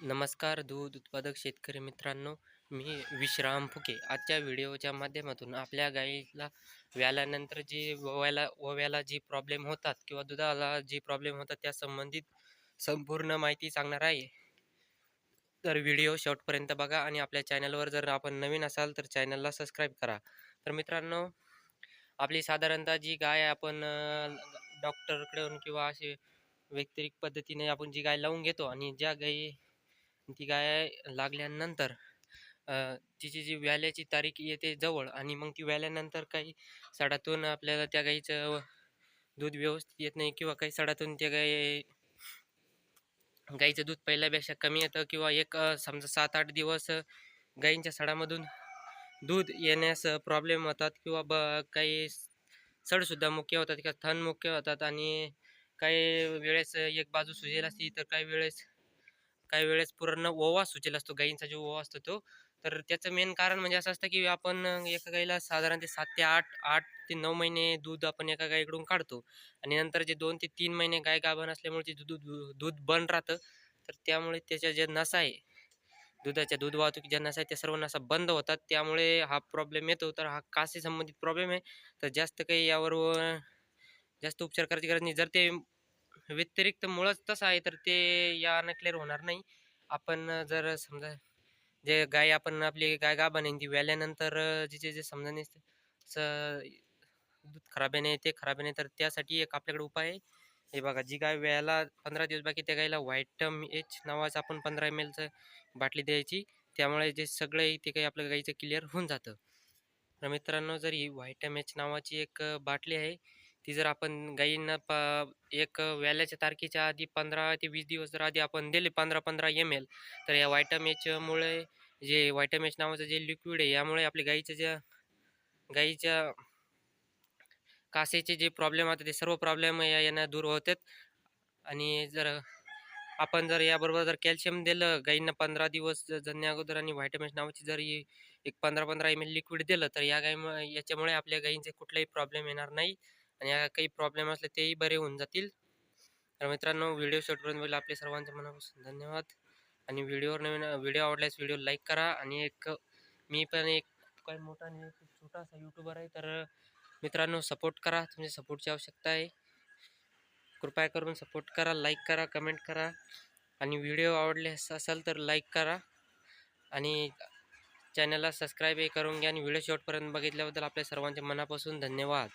नमस्कार दूध उत्पादक शेतकरी मित्रांनो मी विश्राम फुके. आजच्या व्हिडिओच्या माध्यमातून आपल्या गाईला व्याल्यानंतर जी वव्याला वव्याला जी प्रॉब्लेम होतात किंवा दुधाला जी प्रॉब्लेम होतात त्या संबंधित संपूर्ण माहिती सांगणार आहे. तर व्हिडिओ शेवटपर्यंत बघा आणि आपल्या चॅनलवर जर आपण नवीन असाल तर चॅनलला सबस्क्राईब करा. तर मित्रांनो आपली साधारणतः जी गाय आपण डॉक्टरकडून किंवा असे वैयक्तिक पद्धतीने आपण जी गाय लावून घेतो आणि ज्या गाई ती गाय लागल्यानंतर तिची जी व्याल्याची तारीख येते जवळ आणि मग ती व्याल्यानंतर काही सडातून आपल्याला त्या गाईचं दूध व्यवस्थित येत नाही किंवा काही सडातून त्या गाई गाईचं दूध पहिल्यापेक्षा कमी येतं किंवा एक समजा सात आठ दिवस गाईंच्या सडामधून दूध येण्यास प्रॉब्लेम होतात किंवा ब काही सडसुद्धा मुख्य होतात किंवा थन मुख्य होतात आणि काही वेळेस एक बाजू सुजेल असती तर काही वेळेस काही वेळेस पूर्ण ओवा सुचेल असतो गाईंचा जो ओवा असतो तो. तर त्याचं मेन कारण म्हणजे असं असतं की आपण एका गाईला साधारण ते सात ते आठ आठ ते नऊ महिने दूध आपण एका गाईकडून काढतो. आणि नंतर जे दोन ते तीन महिने गाय गाभण असल्यामुळे ते दूध दूध बंद राहतं. तर त्यामुळे त्याच्या ज्या नसा आहे दुधाच्या दूध वाहतुकी ज्या नसा आहे त्या सर्व नसा बंद होतात. त्यामुळे हा प्रॉब्लेम येतो. तर हा कासे संबंधित प्रॉब्लेम आहे. तर जास्त काही यावर जास्त उपचार करायची गरज नाही. जर ते व्यतिरिक्त मुळंच तसं आहे तर ते यानं क्लिअर होणार नाही. आपण जर समजा जे गाय आपण आपली गाय गाभा नाही ती व्याल्यानंतर जिचे जे समजा नसते दूध खराब येणे ते खराब येणे तर त्यासाठी एक आपल्याकडे उपाय आहे. हे बघा जी गाय व्यायला पंधरा दिवस बाकी त्या गायला व्हायटम एच नावाचं आपण पंधरा एम एलचं बाटली द्यायची. त्यामुळे जे सगळं आहे ते काही आपल्या गाईचं क्लिअर होऊन जातं. तर मित्रांनो जर ही व्हायटम एच नावाची एक बाटली आहे ती जर आपण गाईंना प एक व्याल्याच्या तारखेच्या आधी पंधरा ते वीस दिवस जर आधी आपण दिले पंधरा पंधरा एम एल तर या व्हायटामेचमुळे जे व्हायटामेच नावाचं जे लिक्विड आहे यामुळे आपल्या गाईच्या ज्या गाईच्या कासेचे जे प्रॉब्लेम आहेत ते सर्व प्रॉब्लेम या यांना दूर होतात. आणि जर आपण जर याबरोबर जर कॅल्शियम दिलं गाईंना पंधरा दिवस जन्या अगोदर आणि व्हायटमिन्स नावाची जर एक पंधरा पंधरा एम एल लिक्विड दिलं तर या गाई याच्यामुळे आपल्या गाईंचे कुठलाही प्रॉब्लेम येणार नाही. आणि या काही प्रॉब्लेम असले तेही बरे होऊन जातील. तर मित्रांनो व्हिडिओ शेवटपर्यंत बघितला आपले सर्वांचे मनापासून धन्यवाद. आणि व्हिडिओवर नवीन व्हिडिओ आवडल्यास व्हिडिओ लाईक करा. आणि एक मी पण एक काही मोठा नाही एक छोटासा यूट्यूबर आहे. तर मित्रांनो सपोर्ट करा. तुमच्या सपोर्टची आवश्यकता आहे. कृपया करून सपोर्ट करा लाईक करा कमेंट करा. आणि व्हिडिओ आवडले असेल तर लाईक करा. आणि चॅनलला सबस्क्राईबही करून घ्या. आणि व्हिडिओ शेवटपर्यंत बघितल्याबद्दल आपल्या सर्वांचे मनापासून धन्यवाद.